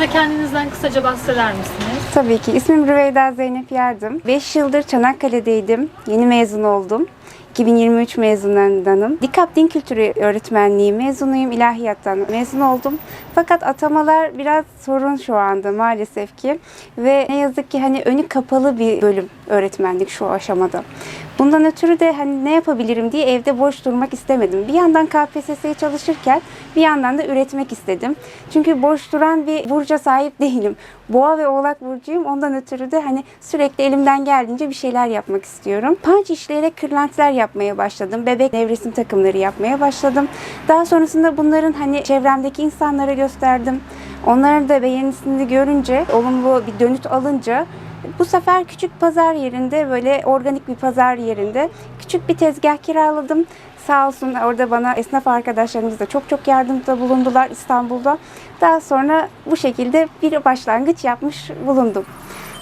Bize kendinizden kısaca bahseder misiniz? Tabii ki. İsmim Rüveyda Zeynep Yardım. 5 yıldır Çanakkale'deydim. Yeni mezun oldum. 2023 mezunlarındanım. Dikap Din Kültürü Öğretmenliği mezunuyum. İlahiyattan mezun oldum. Fakat atamalar biraz sorun şu anda maalesef ki. Ve ne yazık ki hani önü kapalı bir bölüm öğretmenlik şu aşamada. Bundan ötürü de hani ne yapabilirim diye evde boş durmak istemedim. Bir yandan KPSS'ye çalışırken bir yandan da üretmek istedim. Çünkü boş duran bir burca sahip değilim. Boğa ve oğlak burcuyum. Ondan ötürü de hani sürekli elimden geldiğince bir şeyler yapmak istiyorum. Punch işleyerek kırlentler yapmaya başladım. Bebek nevresim takımları yapmaya başladım. Daha sonrasında bunların hani çevremdeki insanlara gösterdim. Onların da beğenisini görünce, olumlu bir dönüt alınca bu sefer küçük pazar yerinde böyle organik bir pazar yerinde küçük bir tezgah kiraladım. Sağ olsun orada bana esnaf arkadaşlarımız da çok çok yardımda bulundular İstanbul'da. Daha sonra bu şekilde bir başlangıç yapmış bulundum.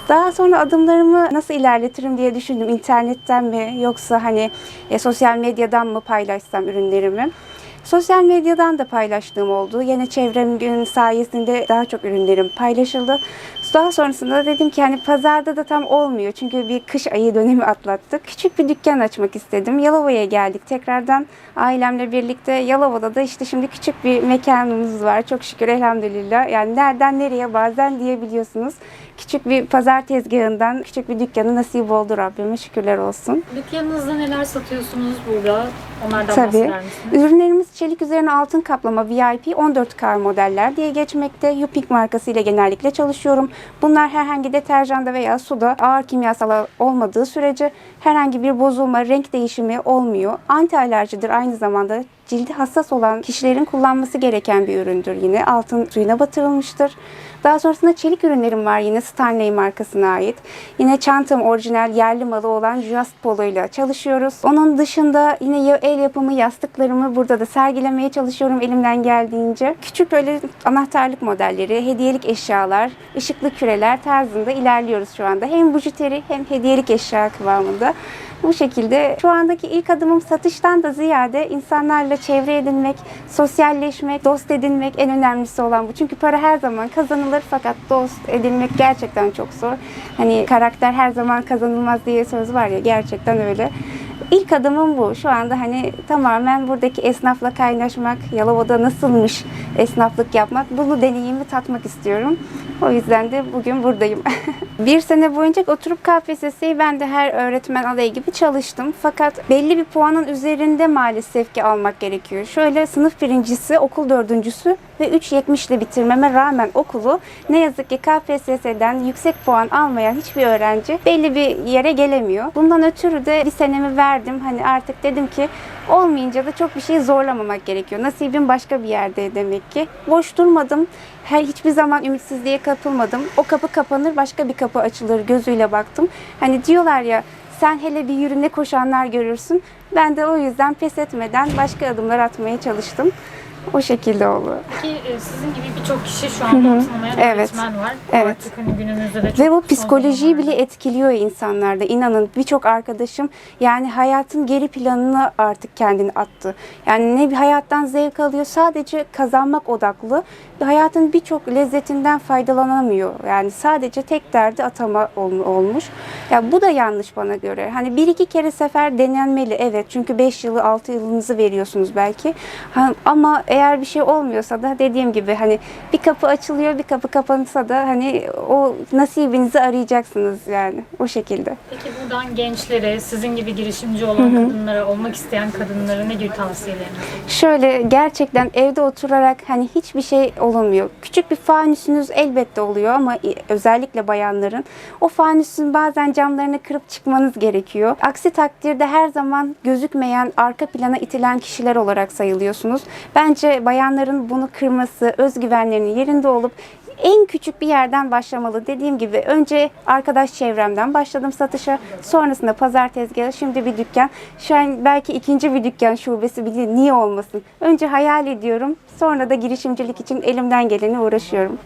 Daha sonra adımlarımı nasıl ilerletirim diye düşündüm. İnternetten mi yoksa hani e, sosyal medyadan mı paylaşsam ürünlerimi. Sosyal medyadan da paylaştığım oldu. Yine çevremin sayesinde daha çok ürünlerim paylaşıldı. Daha sonrasında dedim ki hani pazarda da tam olmuyor. Çünkü bir kış ayı dönemi atlattık. Küçük bir dükkan açmak istedim. Yalova'ya geldik tekrardan ailemle birlikte. Yalova'da da işte şimdi küçük bir mekanımız var. Çok şükür elhamdülillah. Yani nereden nereye bazen diyebiliyorsunuz. Küçük bir pazar tezgahından küçük bir dükkanı nasip oldu Rabbime şükürler olsun. Dükkanınızda neler satıyorsunuz burada? Onlardan Tabii. bahseder misiniz? Ürünlerimiz çelik üzerine altın kaplama VIP 14K modeller diye geçmekte. Yupik markası ile genellikle çalışıyorum. Bunlar herhangi deterjanda veya suda ağır kimyasal olmadığı sürece herhangi bir bozulma, renk değişimi olmuyor. Anti alerjidir aynı zamanda. Cildi hassas olan kişilerin kullanması gereken bir üründür yine. Altın suyuna batırılmıştır. Daha sonrasında çelik ürünlerim var yine Stanley markasına ait. Yine çantam orijinal yerli malı olan Just Polo ile çalışıyoruz. Onun dışında yine el yapımı yastıklarımı burada da sergilemeye çalışıyorum elimden geldiğince. Küçük böyle anahtarlık modelleri, hediyelik eşyalar, ışıklı küreler tarzında ilerliyoruz şu anda. Hem bujiteri hem hediyelik eşya kıvamında. Bu şekilde şu andaki ilk adımım satıştan da ziyade insanlarla çevre edinmek, sosyalleşmek, dost edinmek en önemlisi olan bu. Çünkü para her zaman kazanılır fakat dost edinmek gerçekten çok zor. Hani karakter her zaman kazanılmaz diye söz var ya gerçekten öyle. İlk adımım bu. Şu anda hani tamamen buradaki esnafla kaynaşmak, Yalova'da nasılmış esnaflık yapmak, bunu deneyimi tatmak istiyorum. O yüzden de bugün buradayım. bir sene boyunca oturup KPSS'yi ben de her öğretmen adayı gibi çalıştım. Fakat belli bir puanın üzerinde maalesef ki almak gerekiyor. Şöyle sınıf birincisi, okul dördüncüsü ve 3.70 ile bitirmeme rağmen okulu ne yazık ki KPSS'den yüksek puan almayan hiçbir öğrenci belli bir yere gelemiyor. Bundan ötürü de bir senemi verdim. Hani artık dedim ki olmayınca da çok bir şey zorlamamak gerekiyor. Nasibim başka bir yerde demek ki. Boş durmadım. Her hiçbir zaman ümitsizliğe kapılmadım. O kapı kapanır, başka bir kapı açılır gözüyle baktım. Hani diyorlar ya sen hele bir yürü ne koşanlar görürsün. Ben de o yüzden pes etmeden başka adımlar atmaya çalıştım. O şekilde oldu. Peki e, sizin gibi birçok kişi şu anda tanımayan Evet. var. Evet. Artık hani günümüzde de çok Ve bu psikolojiyi bile etkiliyor insanlarda. İnanın birçok arkadaşım yani hayatın geri planına artık kendini attı. Yani ne bir hayattan zevk alıyor sadece kazanmak odaklı. Hayatın birçok lezzetinden faydalanamıyor. Yani sadece tek derdi atama ol- olmuş. Ya bu da yanlış bana göre. Hani bir iki kere sefer denenmeli evet. Çünkü 5 yılı 6 yılınızı veriyorsunuz belki. Ha, ama eğer bir şey olmuyorsa da dediğim gibi hani bir kapı açılıyor bir kapı kapanırsa da hani o nasibinizi arayacaksınız yani o şekilde. Peki buradan gençlere, sizin gibi girişimci olan kadınlara, olmak isteyen kadınlara ne gibi tavsiyeleriniz? Şöyle gerçekten evde oturarak hani hiçbir şey olmuyor. Küçük bir fanüsünüz elbette oluyor ama özellikle bayanların o fanüsün bazen camlarını kırıp çıkmanız gerekiyor. Aksi takdirde her zaman gözükmeyen, arka plana itilen kişiler olarak sayılıyorsunuz. Bence bayanların bunu kırması, özgüvenlerinin yerinde olup en küçük bir yerden başlamalı. Dediğim gibi önce arkadaş çevremden başladım satışa. Sonrasında pazar tezgahı, şimdi bir dükkan. Şu an belki ikinci bir dükkan şubesi bile niye olmasın? Önce hayal ediyorum. Sonra da girişimcilik için elimden geleni uğraşıyorum.